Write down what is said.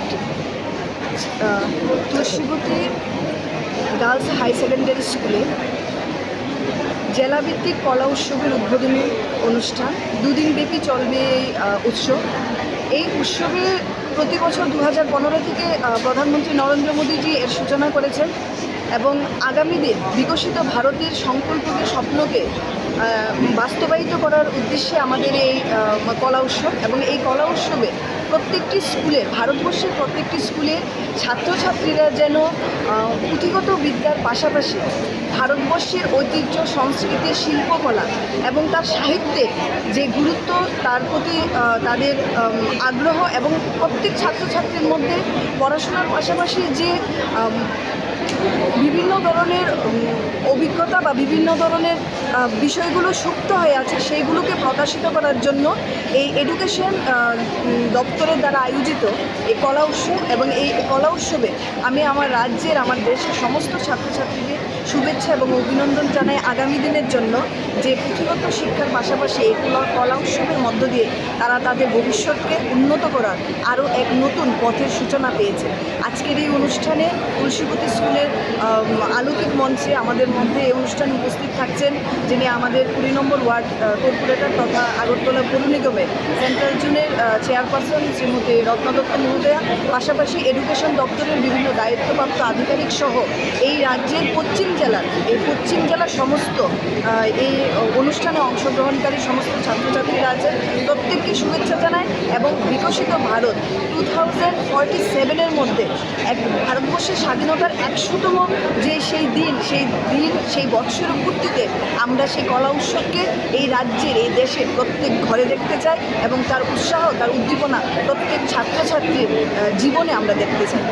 একটি Tulsibati girls high secondary স্কুলে জেলাভিত্তিক কলা উৎসবের উদ্বোধনী অনুষ্ঠান। দুদিন ব্যাপী চলবে এই উৎসব। এই উৎসবে প্রতি বছর দু হাজার পনেরো থেকে প্রধানমন্ত্রী নরেন্দ্র মোদীজি এর সূচনা করেছেন এবং আগামী দিন বিকশিত ভারতের সংকল্পকে স্বপ্নকে বাস্তবায়িত করার উদ্দেশ্যে আমাদের এই কলা উৎসব এবং এই কলা উৎসবে প্রত্যেকটি স্কুলে, ভারতবর্ষের প্রত্যেকটি স্কুলে ছাত্রছাত্রীরা যেন পুঁথিগত বিদ্যার পাশাপাশি ভারতবর্ষের ঐতিহ্য, সংস্কৃতি, শিল্পকলা এবং তার সাহিত্যের যে গুরুত্ব, তার প্রতি তাদের আগ্রহ এবং প্রত্যেক ছাত্রছাত্রীর মধ্যে পড়াশোনার পাশাপাশি যে বিভিন্ন ধরনের অভিজ্ঞতা বা বিভিন্ন ধরনের বিষয়গুলো সুপ্ত হয়ে আছে, সেইগুলোকে প্রকাশিত করার জন্য এই এডুকেশন দপ্তরের দ্বারা আয়োজিত এই কলা উৎসব এবং এই কলা উৎসবে আমি আমার রাজ্যের, আমার দেশের সমস্ত ছাত্রছাত্রীদের শুভেচ্ছা এবং অভিনন্দন জানাই আগামী দিনের জন্য যে পুঁথিগত শিক্ষার পাশাপাশি এই কলা- উৎসবের মধ্য দিয়ে তারা তাদের ভবিষ্যৎকে উন্নত করার আরও এক নতুন পথের সূচনা পেয়েছে। আজকের এই অনুষ্ঠানে তুলসীপতি স্কুলের আলোকিক মঞ্চে আমাদের মধ্যে এই অনুষ্ঠানে উপস্থিত থাকছেন যিনি আমাদের কুড়ি নম্বর ওয়ার্ড কর্পোরেটর তথা আগরতলা পৌর নিগমের সেন্ট্রাল জোনের চেয়ারপারসন শ্রীমতী রত্না দত্ত মহোদয়া, পাশাপাশি এডুকেশন দপ্তরের বিভিন্ন দায়িত্বপ্রাপ্ত আধিকারিক সহ এই রাজ্যের পশ্চিম জেলার, এই পশ্চিম জেলার সমস্ত এই অনুষ্ঠানে অংশগ্রহণকারী সমস্ত ছাত্রছাত্রীরা আছেন। প্রত্যেককে শুভেচ্ছা জানাই এবং বিকশিত ভারত টু থাউজেন্ড ফর্টি সেভেনের মধ্যে এক ভারতবর্ষের স্বাধীনতার একশোতম যে সেই দিন সেই দিন সেই বৎসর পূর্তিতে আমরা সেই কলা উৎসবকে এই রাজ্যের, এই দেশের প্রত্যেক ঘরে দেখতে চাই এবং তার উৎসাহ, তার উদ্দীপনা প্রত্যেক ছাত্রছাত্রীর জীবনে আমরা দেখতে চাই।